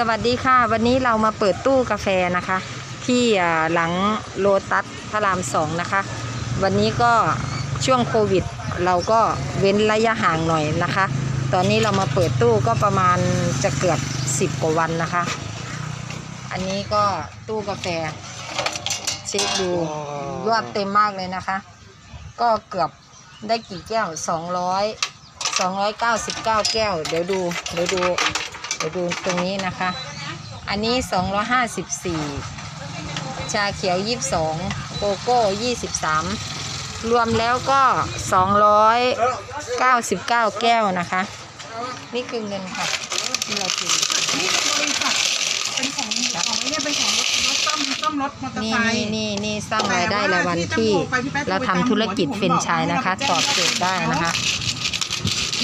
สวัสดีค่ะ วันนี้เรามาเปิดตู้กาแฟนะคะ ที่อ่าหลังโลตัสพระรามสองนะคะ วันนี้ก็ช่วงโควิด เราก็เว้นระยะห่างหน่อยนะคะ ตอนนี้เรามาเปิดตู้ก็ประมาณจะเกือบ10กว่าวันนะคะ อันนี้ก็ตู้กาแฟเช็คดูยอดเต็มมากเลยนะคะ ก็เกือบได้กี่แก้ว200 299 แก้ว เดี๋ยวดูเดี๋ยวดู เดี๋ยวดูตรงนี้นะคะ อันนี้ 254 ชาเขียว 22 โกโก้ 23 รวมแล้วก็ 299 แก้วนะคะ นี่คือเงินค่ะที่เราถือนี่เป็นบริษัทเป็นของของไอ้เนี่ยเป็นของรถรถซ่อมซ่อมรถมอเตอร์นี่ไซนี่ค์นี่นี่สร้างรายได้รายวันที่ เราทำธุรกิจเฟรนไชส์นะคะ ตอบโจทย์ได้นะคะ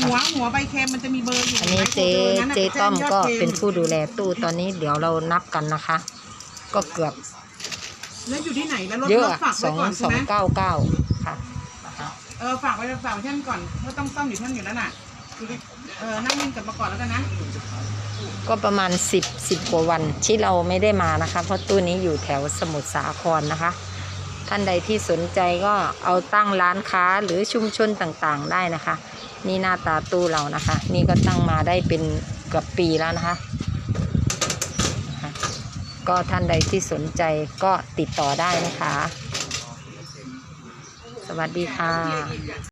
หัวหัวใบเค็มมันจะมีเบอร์อยู่อันนี้เจ๊เจ๊ต้อมก็เป็นผู้ดูแลตู้ตอนนี้เดี๋ยวเรานับกันนะคะ ก็เกือบแล้วอยู่ที่ไหนแล้วรถเยรอะถฝากสไว้องก่อนสใช่องไหมเก้าเก้าค่ะนะคะเออฝากไว้ฝากไว้ท่านก่อนว่าต้องซ่อมอยู่ท่านอยู่แล้วน่ะเออนั่งนิ่งกลับมาก่อนแล้วกันนะก็ประมาณ 10 10กว่าวันที่เราไม่ได้มานะคะ เพราะตู้นี้อยู่แถวสมุทรสาครนะคะ ท่านใดที่สนใจก็เอาตั้งร้านค้าหรือชุมชนต่างๆ ได้นะคะ นี่หน้าตาตู้เรานะคะ นี่ก็ตั้งมาได้เป็นเกือบปีแล้วนะคะนะคะก็ท่านใดที่สนใจก็ติดต่อได้นะคะ สวัสดีค่ะ